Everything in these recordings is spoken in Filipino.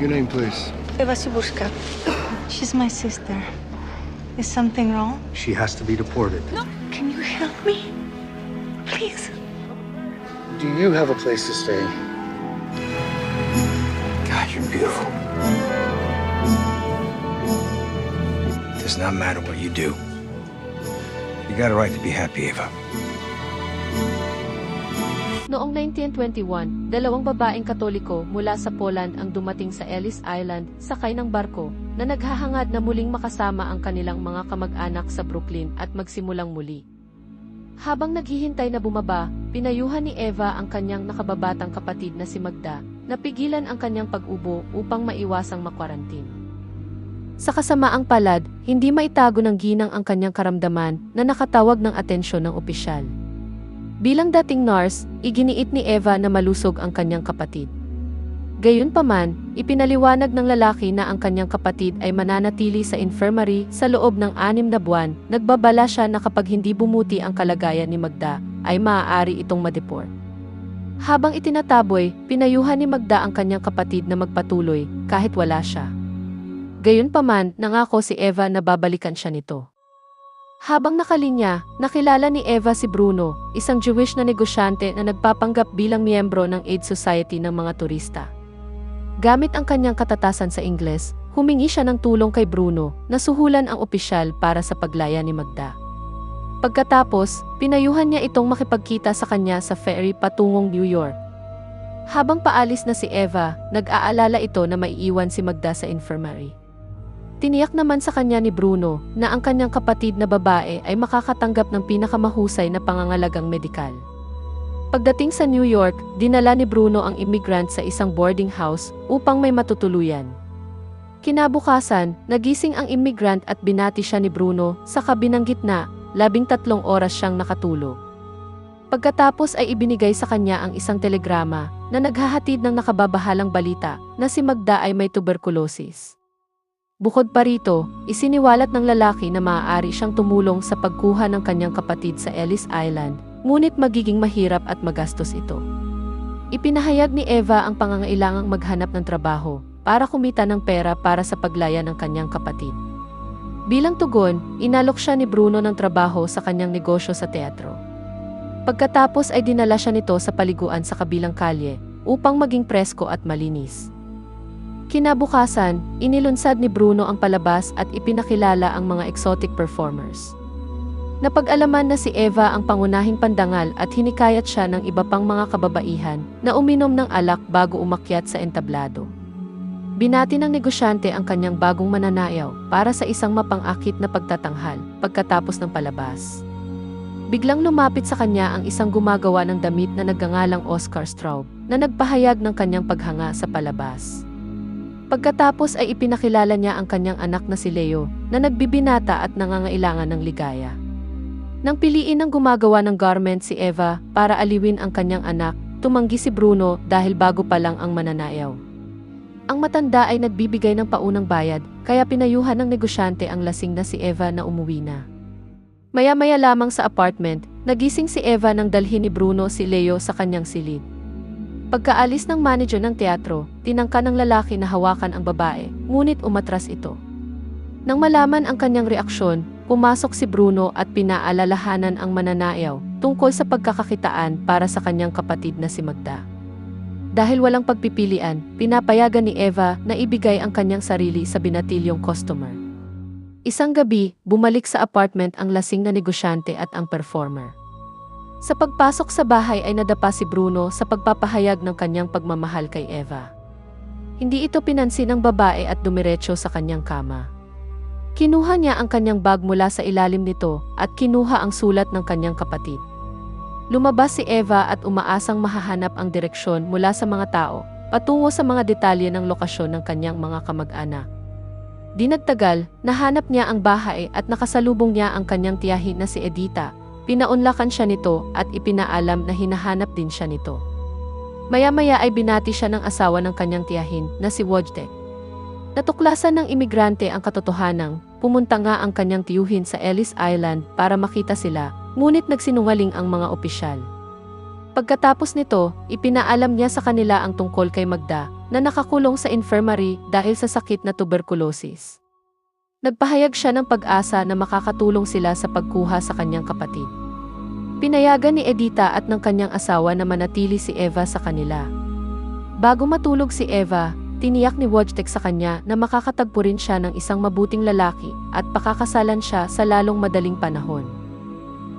Your name, please. Eva Siburska. She's my sister. Is something wrong? She has to be deported. No. Can you help me? Please. Do you have a place to stay? God, you're beautiful. It does not matter what you do. You got a right to be happy, Ava. Noong 1921, dalawang babaeng katoliko mula sa Poland ang dumating sa Ellis Island sakay ng barko na naghahangad na muling makasama ang kanilang mga kamag-anak sa Brooklyn at magsimulang muli. Habang naghihintay na bumaba, pinayuhan ni Eva ang kanyang nakababatang kapatid na si Magda, napigilan ang kanyang pag-ubo upang maiwasang makwarantin. Sa kasamaang palad, hindi maitago ng ginang ang kanyang karamdaman na nakatawag ng atensyon ng opisyal. Bilang dating nurse, iginiit ni Eva na malusog ang kanyang kapatid. Gayunpaman, ipinaliwanag ng lalaki na ang kanyang kapatid ay mananatili sa infirmary sa loob ng anim na buwan, nagbabala siya na kapag hindi bumuti ang kalagayan ni Magda, ay maaari itong madeport. Habang itinataboy, pinayuhan ni Magda ang kanyang kapatid na magpatuloy kahit wala siya. Gayunpaman, nangako si Eva na babalikan siya nito. Habang nakalinya, nakilala ni Eva si Bruno, isang Jewish na negosyante na nagpapanggap bilang miyembro ng Aid Society ng mga turista. Gamit ang kanyang katatasan sa Ingles, humingi siya ng tulong kay Bruno na suhulan ang opisyal para sa paglaya ni Magda. Pagkatapos, pinayuhan niya itong makipagkita sa kanya sa ferry patungong New York. Habang paalis na si Eva, nag-aalala ito na maiiwan si Magda sa infirmary. Tiniyak naman sa kanya ni Bruno na ang kanyang kapatid na babae ay makakatanggap ng pinakamahusay na pangangalagang medikal. Pagdating sa New York, dinala ni Bruno ang immigrant sa isang boarding house upang may matutuluyan. Kinabukasan, nagising ang immigrant at binati siya ni Bruno sa kabinang gitna, labing tatlong oras siyang nakatulog. Pagkatapos ay ibinigay sa kanya ang isang telegrama na naghahatid ng nakababahalang balita na si Magda ay may tuberculosis. Bukod pa rito, isiniwalat ng lalaki na maaari siyang tumulong sa pagkuha ng kanyang kapatid sa Ellis Island, ngunit magiging mahirap at magastos ito. Ipinahayag ni Eva ang pangangailangang maghanap ng trabaho para kumita ng pera para sa paglaya ng kanyang kapatid. Bilang tugon, inalok siya ni Bruno ng trabaho sa kanyang negosyo sa teatro. Pagkatapos ay dinala siya nito sa paliguan sa kabilang kalye upang maging presko at malinis. Kinabukasan, inilunsad ni Bruno ang palabas at ipinakilala ang mga exotic performers. Napag-alaman na si Eva ang pangunahing pandangal at hinikayat siya ng iba pang mga kababaihan na uminom ng alak bago umakyat sa entablado. Binati ng negosyante ang kanyang bagong mananayaw para sa isang mapangakit na pagtatanghal pagkatapos ng palabas. Biglang lumapit sa kanya ang isang gumagawa ng damit na nagngangalang Oscar Straub na nagpahayag ng kanyang paghanga sa palabas. Pagkatapos ay ipinakilala niya ang kanyang anak na si Leo na nagbibinata at nangangailangan ng ligaya. Nang piliin ng gumagawa ng garment si Eva para aliwin ang kanyang anak, tumanggi si Bruno dahil bago pa lang ang mananayaw. Ang matanda ay nagbibigay ng paunang bayad, kaya pinayuhan ng negosyante ang lasing na si Eva na umuwi na. Maya-maya lamang sa apartment, nagising si Eva nang dalhin ni Bruno si Leo sa kanyang silid. Pagkaalis ng manager ng teatro, tinangka ng lalaki na hawakan ang babae, ngunit umatras ito. Nang malaman ang kanyang reaksyon, pumasok si Bruno at pinaalalahanan ang mananayaw tungkol sa pagkakakitaan para sa kanyang kapatid na si Magda. Dahil walang pagpipilian, pinapayagan ni Eva na ibigay ang kanyang sarili sa binatilyong customer. Isang gabi, bumalik sa apartment ang lasing na negosyante at ang performer. Sa pagpasok sa bahay ay nadapa si Bruno sa pagpapahayag ng kanyang pagmamahal kay Eva. Hindi ito pinansin ng babae at dumiretso sa kanyang kama. Kinuha niya ang kanyang bag mula sa ilalim nito at kinuha ang sulat ng kanyang kapatid. Lumabas si Eva at umaasang mahahanap ang direksyon mula sa mga tao patungo sa mga detalye ng lokasyon ng kanyang mga kamag-anak. Di nagtagal, nahanap niya ang bahay at nakasalubong niya ang kanyang tiyahin na si Edita, Pinaunlakan siya nito at ipinaalam na hinahanap din siya nito. Maya-maya ay binati siya ng asawa ng kanyang tiyahin na si Wojtek. Natuklasan ng imigrante ang katotohanang pumunta nga ang kanyang tiyuhin sa Ellis Island para makita sila, ngunit nagsinungaling ang mga opisyal. Pagkatapos nito, ipinaalam niya sa kanila ang tungkol kay Magda na nakakulong sa infirmary dahil sa sakit na tuberculosis. Nagpahayag siya ng pag-asa na makakatulong sila sa pagkuha sa kanyang kapatid. Pinayagan ni Edita at ng kanyang asawa na manatili si Eva sa kanila. Bago matulog si Eva, tiniyak ni Wojtek sa kanya na makakatagpo rin siya ng isang mabuting lalaki at pakakasalan siya sa lalong madaling panahon.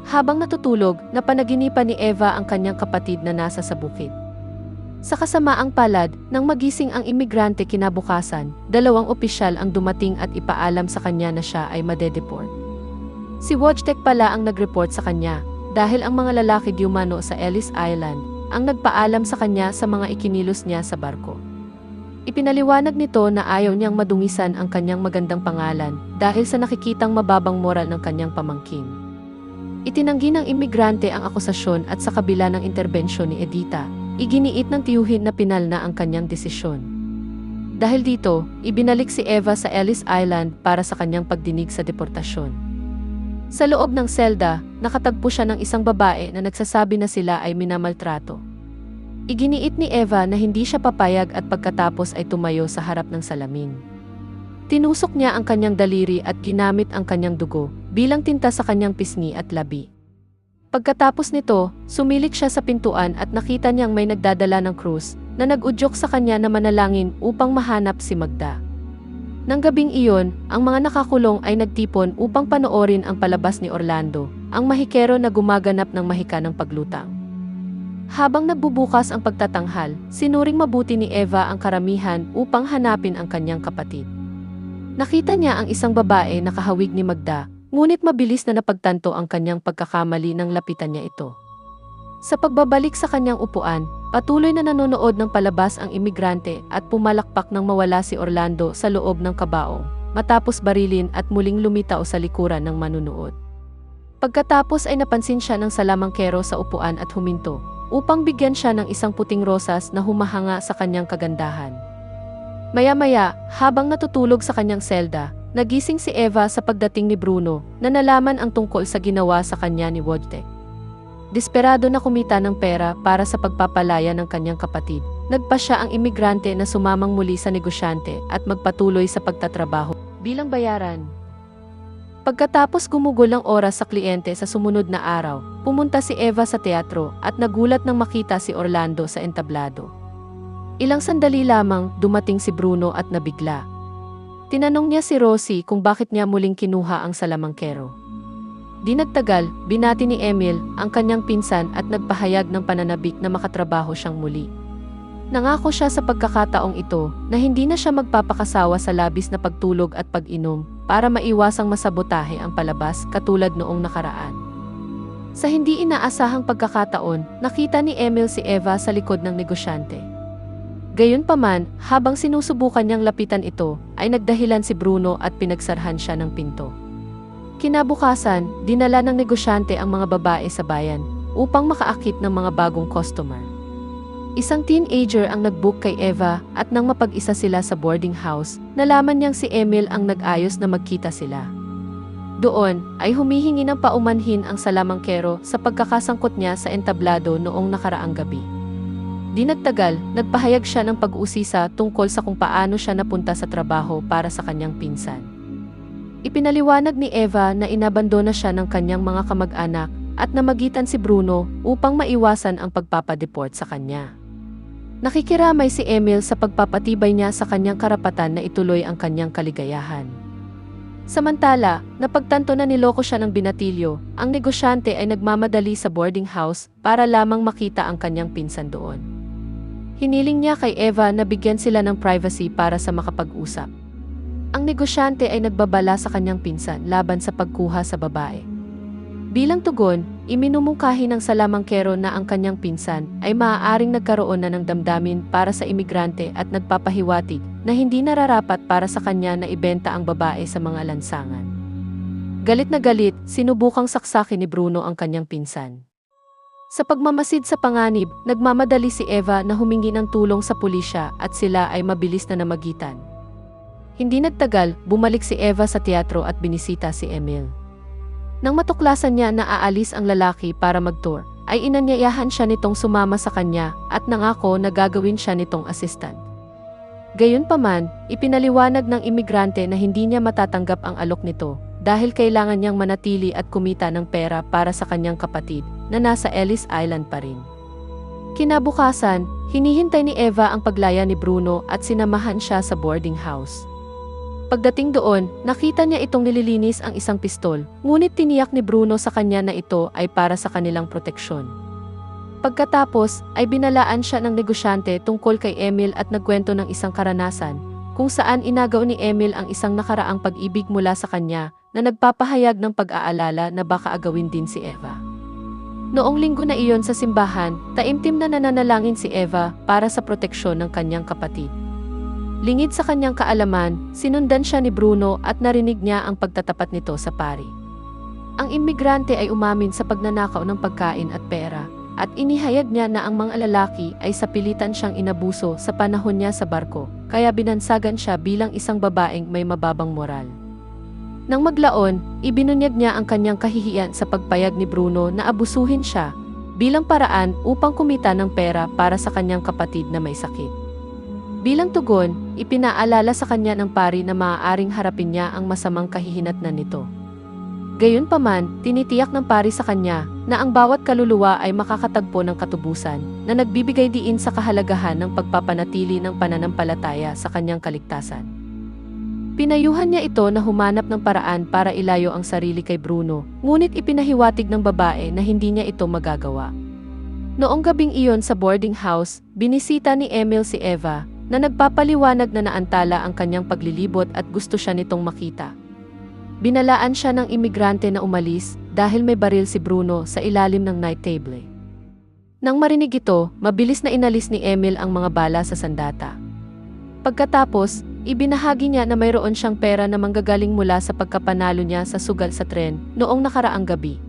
Habang natutulog, napanaginipan ni Eva ang kanyang kapatid na nasa sa bukid. Sa kasamaang palad, nang magising ang imigrante kinabukasan, dalawang opisyal ang dumating at ipaalam sa kanya na siya ay madedeport. Si Wojtek pala ang nag-report sa kanya, dahil ang mga lalaki di umano sa Ellis Island, ang nagpaalam sa kanya sa mga ikinilos niya sa barko. Ipinaliwanag nito na ayaw niyang madungisan ang kanyang magandang pangalan dahil sa nakikitang mababang moral ng kanyang pamangkin. Itinanggi ng imigrante ang akusasyon at sa kabila ng interbensyon ni Edita, iginiit ng tiyuhin na pinal na ang kanyang desisyon. Dahil dito, ibinalik si Eva sa Ellis Island para sa kanyang pagdinig sa deportasyon. Sa loob ng selda, nakatagpo siya ng isang babae na nagsasabi na sila ay minamaltrato. Iginiit ni Eva na hindi siya papayag at pagkatapos ay tumayo sa harap ng salamin. Tinusok niya ang kanyang daliri at ginamit ang kanyang dugo bilang tinta sa kanyang pisngi at labi. Pagkatapos nito, sumilik siya sa pintuan at nakita niyang may nagdadala ng krus na nag-udyok sa kanya na manalangin upang mahanap si Magda. Nang gabing iyon, ang mga nakakulong ay nagtipon upang panoorin ang palabas ni Orlando, ang mahikero na gumaganap ng mahika ng paglutang. Habang nagbubukas ang pagtatanghal, sinuring mabuti ni Eva ang karamihan upang hanapin ang kanyang kapatid. Nakita niya ang isang babae na kahawig ni Magda, ngunit mabilis na napagtanto ang kanyang pagkakamali nang lapitan niya ito. Sa pagbabalik sa kanyang upuan, patuloy na nanonood ng palabas ang imigrante at pumalakpak nang mawala si Orlando sa loob ng kabaong, matapos barilin at muling lumitaw sa likuran ng manunood. Pagkatapos ay napansin siya ng salamangkero sa upuan at huminto, upang bigyan siya ng isang puting rosas na humahanga sa kanyang kagandahan. Maya-maya, habang natutulog sa kanyang selda, nagising si Eva sa pagdating ni Bruno na nalaman ang tungkol sa ginawa sa kanya ni Wojtek. Desperado na kumita ng pera para sa pagpapalaya ng kanyang kapatid, nagpa siya ang imigrante na sumamang muli sa negosyante at magpatuloy sa pagtatrabaho bilang bayaran. Pagkatapos gumugol ang oras sa kliyente sa sumunod na araw, pumunta si Eva sa teatro at nagulat nang makita si Orlando sa entablado. Ilang sandali lamang dumating si Bruno at nabigla. Tinanong niya si Rosie kung bakit niya muling kinuha ang salamangkero. Di nagtagal, binati ni Emil ang kanyang pinsan at nagpahayag ng pananabik na makatrabaho siyang muli. Nangako siya sa pagkakataong ito na hindi na siya magpapakasawa sa labis na pagtulog at pag-inom para maiwasang masabotahe ang palabas katulad noong nakaraan. Sa hindi inaasahang pagkakataon, nakita ni Emil si Eva sa likod ng negosyante. Gayunpaman, habang sinusubukan niyang lapitan ito, ay nagdahilan si Bruno at pinagsarhan siya ng pinto. Kinabukasan, dinala ng negosyante ang mga babae sa bayan upang makaakit ng mga bagong customer. Isang teenager ang nagbook kay Eva at nang mapag-isa sila sa boarding house, nalaman niyang si Emil ang nag-ayos na magkita sila. Doon ay humihingi ng paumanhin ang salamangkero sa pagkakasangkot niya sa entablado noong nakaraang gabi. Di nagtagal, nagpahayag siya ng pag-uusisa tungkol sa kung paano siya napunta sa trabaho para sa kanyang pinsan. Ipinaliwanag ni Eva na inabandona siya ng kanyang mga kamag-anak at namagitan si Bruno upang maiwasan ang pagpapadeport sa kanya. Nakikiramay si Emil sa pagpapatibay niya sa kanyang karapatan na ituloy ang kanyang kaligayahan. Samantala, napagtanto na niloko siya ng binatilyo, ang negosyante ay nagmamadali sa boarding house para lamang makita ang kanyang pinsan doon. Hiniling niya kay Eva na bigyan sila ng privacy para sa makapag-usap. Ang negosyante ay nagbabala sa kanyang pinsan laban sa pagkuha sa babae. Bilang tugon, iminumungkahi ng salamangkero na ang kanyang pinsan ay maaaring nagkaroon na ng damdamin para sa imigrante at nagpapahiwatig na hindi nararapat para sa kanya na ibenta ang babae sa mga lansangan. Galit na galit, sinubukang saksakin ni Bruno ang kanyang pinsan. Sa pagmamasid sa panganib, nagmamadali si Eva na humingi ng tulong sa pulisya at sila ay mabilis na namagitan. Hindi nagtagal, bumalik si Eva sa teatro at binisita si Emil. Nang matuklasan niya na aalis ang lalaki para mag-tour, ay inanyayahan siya nitong sumama sa kanya at nangako na gagawin siya nitong assistant. Gayunpaman, ipinaliwanag ng imigrante na hindi niya matatanggap ang alok nito dahil kailangan niyang manatili at kumita ng pera para sa kanyang kapatid na nasa Ellis Island pa rin. Kinabukasan, hinihintay ni Eva ang paglaya ni Bruno at sinamahan siya sa boarding house. Pagdating doon, nakita niya itong nililinis ang isang pistol, ngunit tiniyak ni Bruno sa kanya na ito ay para sa kanilang proteksyon. Pagkatapos, ay binalaan siya ng negosyante tungkol kay Emil at nagkwento ng isang karanasan, kung saan inagaw ni Emil ang isang nakaraang pag-ibig mula sa kanya na nagpapahayag ng pag-aalala na baka agawin din si Eva. Noong linggo na iyon sa simbahan, taimtim na nananalangin si Eva para sa proteksyon ng kanyang kapatid. Lingid sa kanyang kaalaman, sinundan siya ni Bruno at narinig niya ang pagtatapat nito sa pari. Ang imigrante ay umamin sa pagnanakaw ng pagkain at pera, at inihayag niya na ang mga lalaki ay sapilitan siyang inabuso sa panahon niya sa barko, kaya binansagan siya bilang isang babaeng may mababang moral. Nang maglaon, ibinunyag niya ang kanyang kahihiyan sa pagpayag ni Bruno na abusuhin siya bilang paraan upang kumita ng pera para sa kanyang kapatid na may sakit. Bilang tugon, ipinaalala sa kanya ng pari na maaaring harapin niya ang masamang kahihinatnan nito. Gayunpaman, tinitiyak ng pari sa kanya na ang bawat kaluluwa ay makakatagpo ng katubusan na nagbibigay diin sa kahalagahan ng pagpapanatili ng pananampalataya sa kanyang kaligtasan. Pinayuhan niya ito na humanap ng paraan para ilayo ang sarili kay Bruno, ngunit ipinahiwatig ng babae na hindi niya ito magagawa. Noong gabing iyon sa boarding house, binisita ni Emil si Eva, na nagpapaliwanag na naantala ang kanyang paglilibot at gusto siya nitong makita. Binalaan siya ng imigrante na umalis dahil may baril si Bruno sa ilalim ng night table. Nang marinig ito, mabilis na inalis ni Emil ang mga bala sa sandata. Pagkatapos, ibinahagi niya na mayroon siyang pera na manggagaling mula sa pagkapanalo niya sa sugal sa tren noong nakaraang gabi.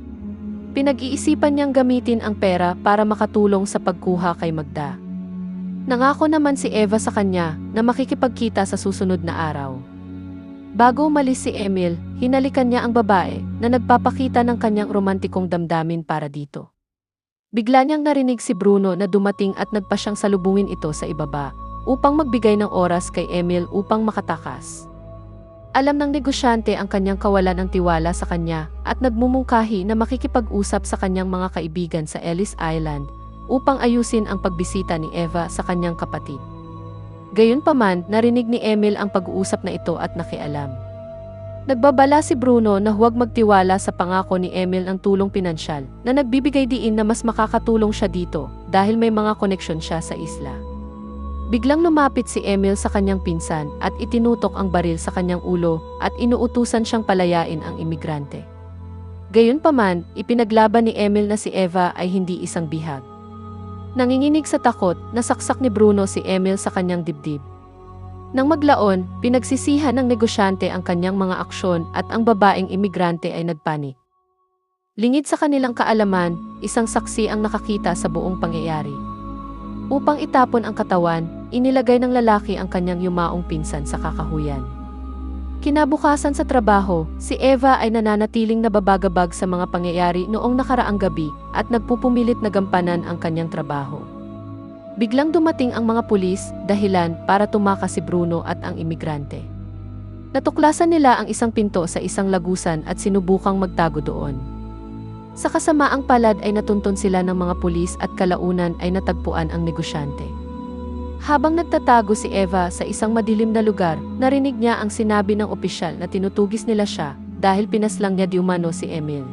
Pinag-iisipan niyang gamitin ang pera para makatulong sa pagkuha kay Magda. Nangako naman si Eva sa kanya na makikipagkita sa susunod na araw. Bago umalis si Emil, hinalikan niya ang babae na nagpapakita ng kanyang romantikong damdamin para dito. Bigla niyang narinig si Bruno na dumating at nagpa siyang salubungin ito sa ibaba upang magbigay ng oras kay Emil upang makatakas. Alam ng negosyante ang kanyang kawalan ng tiwala sa kanya at nagmumungkahi na makikipag-usap sa kanyang mga kaibigan sa Ellis Island upang ayusin ang pagbisita ni Eva sa kanyang kapatid. Gayunpaman, narinig ni Emil ang pag-uusap na ito at nakialam. Nagbabala si Bruno na huwag magtiwala sa pangako ni Emil ng tulong pinansyal na nagbibigay diin na mas makakatulong siya dito dahil may mga koneksyon siya sa isla. Biglang lumapit si Emil sa kanyang pinsan at itinutok ang baril sa kanyang ulo at inuutusan siyang palayain ang imigrante. Gayunpaman, ipinaglaban ni Emil na si Eva ay hindi isang bihag. Nanginginig sa takot, nasaksak ni Bruno si Emil sa kanyang dibdib. Nang maglaon, pinagsisihan ng negosyante ang kanyang mga aksyon at ang babaeng imigrante ay nagpanik. Lingid sa kanilang kaalaman, isang saksi ang nakakita sa buong pangyayari. Upang itapon ang katawan, inilagay ng lalaki ang kanyang yumaong pinsan sa kakahuyan. Kinabukasan sa trabaho, si Eva ay nananatiling nababagabag sa mga pangyayari noong nakaraang gabi at nagpupumilit na gampanan ang kanyang trabaho. Biglang dumating ang mga pulis, dahilan para tumakas si Bruno at ang imigrante. Natuklasan nila ang isang pinto sa isang lagusan at sinubukang magtago doon. Sa kasamaang palad ay natuntun sila ng mga pulis at kalaunan ay natagpuan ang negosyante. Habang nagtatago si Eva sa isang madilim na lugar, narinig niya ang sinabi ng opisyal na tinutugis nila siya dahil pinaslang niya di umano si Emil.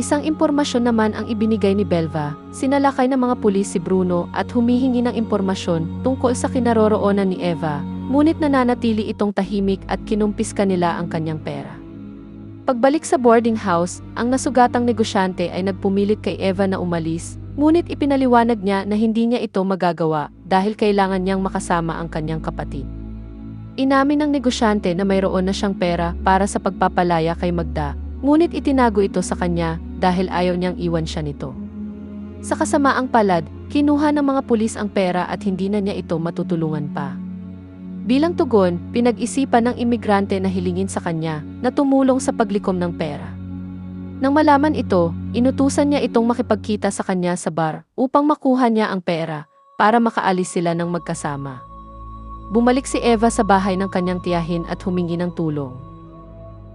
Isang impormasyon naman ang ibinigay ni Belva, sinalakay ng mga pulis si Bruno at humihingi ng impormasyon tungkol sa kinaroroonan ni Eva, ngunit nananatili itong tahimik at kinumpis kanila ang kanyang pera. Pagbalik sa boarding house, ang nasugatang negosyante ay nagpumilit kay Eva na umalis Ngunit ipinaliwanag niya na hindi niya ito magagawa dahil kailangan niyang makasama ang kanyang kapatid. Inamin ng negosyante na mayroon na siyang pera para sa pagpapalaya kay Magda, ngunit itinago ito sa kanya dahil ayaw niyang iwan siya nito. Sa kasamaang palad, kinuha ng mga pulis ang pera at hindi na niya ito matutulungan pa. Bilang tugon, pinag-isipan ng imigrante na hilingin sa kanya na tumulong sa paglikom ng pera. Nang malaman ito, inutusan niya itong makipagkita sa kanya sa bar upang makuha niya ang pera para makaalis sila ng magkasama. bumalik si Eva sa bahay ng kanyang tiyahin at humingi ng tulong.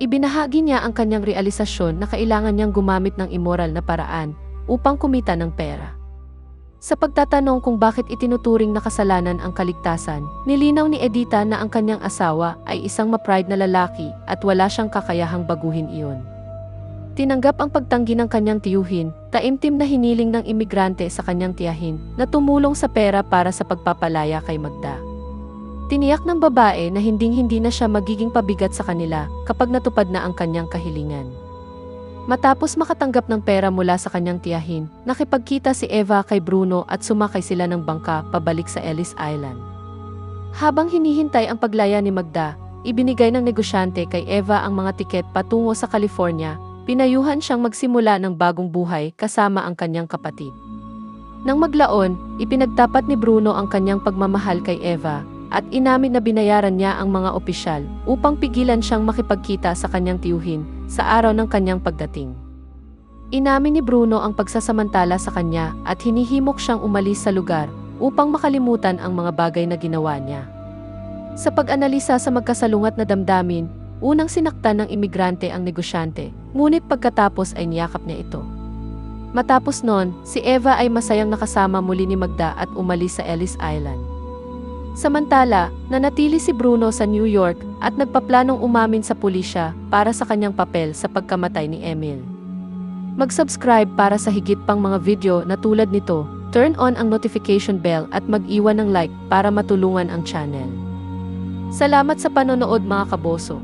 Ibinahagi niya ang kanyang realisasyon na kailangan niyang gumamit ng immoral na paraan upang kumita ng pera. Sa pagtatanong kung bakit itinuturing na kasalanan ang kaligtasan, nilinaw ni Edita na ang kanyang asawa ay isang ma-pride na lalaki at wala siyang kakayahang baguhin iyon. Tinanggap ang pagtanggi ng kanyang tiyuhin, taimtim na hiniling ng imigrante sa kanyang tiyahin na tumulong sa pera para sa pagpapalaya kay Magda. Tiniyak ng babae na hinding-hindi na siya magiging pabigat sa kanila kapag natupad na ang kanyang kahilingan. Matapos makatanggap ng pera mula sa kanyang tiyahin, nakipagkita si Eva kay Bruno at sumakay sila ng bangka pabalik sa Ellis Island. Habang hinihintay ang paglaya ni Magda, ibinigay ng negosyante kay Eva ang mga tiket patungo sa California, pinayuhan siyang magsimula ng bagong buhay kasama ang kanyang kapatid. Nang maglaon, ipinagtapat ni Bruno ang kanyang pagmamahal kay Eva at inamin na binayaran niya ang mga opisyal upang pigilan siyang makipagkita sa kanyang tiyuhin sa araw ng kanyang pagdating. Inamin ni Bruno ang pagsasamantala sa kanya at hinihimok siyang umalis sa lugar upang makalimutan ang mga bagay na ginawa niya. Sa pag-analisa sa magkasalungat na damdamin, unang sinaktan ng imigrante ang negosyante, ngunit pagkatapos ay niyakap niya ito. Matapos noon, si Eva ay masayang nakasama muli ni Magda at umalis sa Ellis Island. Samantala, nanatili si Bruno sa New York at nagpaplanong umamin sa pulisya para sa kanyang papel sa pagkamatay ni Emil. Mag-subscribe para sa higit pang mga video na tulad nito, turn on ang notification bell at mag-iwan ng like para matulungan ang channel. Salamat sa panonood mga kaboso.